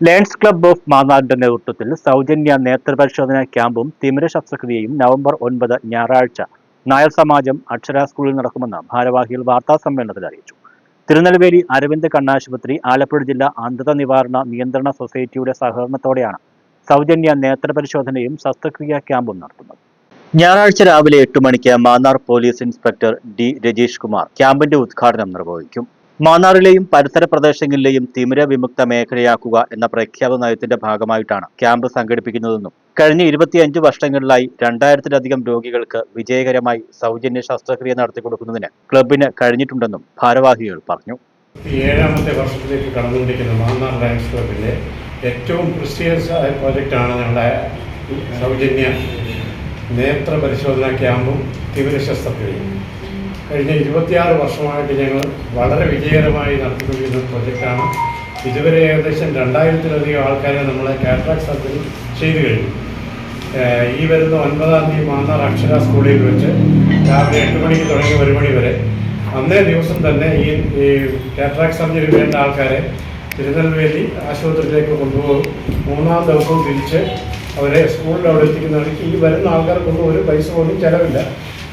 Lions club of മാന്നാറിന്റെ നേതൃത്വത്തിൽ സൗജന്യ നേത്രപരിശോധന ക്യാമ്പും തിമിര ശസ്ത്രക്രിയയും നവംബർ ഒൻപത് ഞായറാഴ്ച നായർ സമാജം അക്ഷര സ്കൂളിൽ നടക്കുമെന്ന് ഭാരവാഹികൾ വാർത്താ സമ്മേളനത്തിൽ അറിയിച്ചു. തിരുനെൽവേലി അരവിന്ദ് കണ്ണാശുപത്രി ആലപ്പുഴ ജില്ലാ അന്ധത നിവാരണ നിയന്ത്രണ സൊസൈറ്റിയുടെ സഹകരണത്തോടെയാണ് സൗജന്യ നേത്രപരിശോധനയും ശസ്ത്രക്രിയാ ക്യാമ്പും നടത്തുന്നത്. ഞായറാഴ്ച രാവിലെ എട്ട് മണിക്ക് Mannar police inspector D Rajeesh Kumar ക്യാമ്പിന്റെ ഉദ്ഘാടനം നിർവഹിക്കും. മാന്നാറിലെയും പരിസര പ്രദേശങ്ങളിലെയും തിമിര വിമുക്ത മേഖലയാക്കുക എന്ന പ്രഖ്യാപന നയത്തിന്റെ ഭാഗമായിട്ടാണ് ക്യാമ്പ് സംഘടിപ്പിക്കുന്നതെന്നും കഴിഞ്ഞ ഇരുപത്തിയഞ്ച് വർഷങ്ങളിലായി രണ്ടായിരത്തിലധികം രോഗികൾക്ക് വിജയകരമായി സൗജന്യ ശസ്ത്രക്രിയ നടത്തി കൊടുക്കുന്നതിന് ക്ലബിന് കഴിഞ്ഞിട്ടുണ്ടെന്നും ഭാരവാഹികൾ പറഞ്ഞു. ഏഴാമത്തെ വർഷത്തിലേക്ക് കടന്നുകൊണ്ടിരിക്കുന്ന മാന്നാർ ലയൻസ് ക്ലബിന്റെ ഏറ്റവും പ്രസ്റ്റീജിയസ് ആയ പ്രോജക്റ്റാണ് ഞങ്ങളുടെ സൗജന്യ നേത്ര പരിശോധനാ ക്യാമ്പും തിമിര ശസ്ത്രക്രിയയും. കഴിഞ്ഞ ഇരുപത്തിയാറ് വർഷമായിട്ട് ഞങ്ങൾ വളരെ വിജയകരമായി നടത്തിക്കൊണ്ടിരുന്ന പ്രൊജക്റ്റാണ്. ഇതുവരെ ഏകദേശം രണ്ടായിരത്തിലധികം ആൾക്കാരെ നമ്മൾ കാറ്ററാക്ട് സർജറി ചെയ്തു കഴിഞ്ഞു. ഈ വരുന്ന ഒൻപതാം തീയതി മാന്നാർ അക്ഷര സ്കൂളിൽ വെച്ച് രാവിലെ എട്ട് മണിക്ക് തുടങ്ങി ഒരു മണി വരെ. അന്നേ ദിവസം തന്നെ ഈ ഈ കാറ്ററാക്ട് സർജറി വേണ്ട ആൾക്കാരെ തിരുനെൽവേലി ആശുപത്രിയിലേക്ക് കൊണ്ടുപോകും. മൂന്നാം ദിവസവും തിരിച്ച് അവരെ സ്കൂളിൽ അവിടെ എത്തിക്കുന്നവർക്ക് ഈ വരുന്ന ആൾക്കാർക്കൊന്നും ഒരു പൈസ പോലും ചിലവില്ല.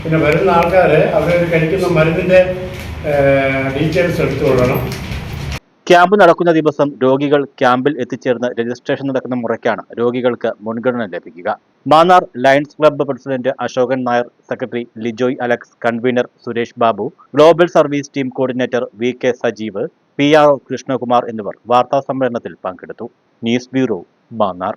പിന്നെ വരുന്ന ആൾക്കാർ അവർ കഴിക്കുന്ന മരുന്നിന്റെ ഡീറ്റെയിൽസ് എടുത്തു കൊള്ളണം. ക്യാമ്പ് നടക്കുന്ന ദിവസം രോഗികൾ ക്യാമ്പിൽ എത്തിച്ചേർന്ന് രജിസ്ട്രേഷൻ നടക്കുന്ന മുറയ്ക്കാണ് രോഗികൾക്ക് മുൻഗണന ലഭിക്കുക. Mannar Lions club president Ashokan Nair secretary Lijoy Alex convener Suresh Babu global service team coordinator V K Sajeev P R O Krishnakumar എന്നിവർ വാർത്താ സമ്മേളനത്തിൽ പങ്കെടുത്തു. News bureau Mannar.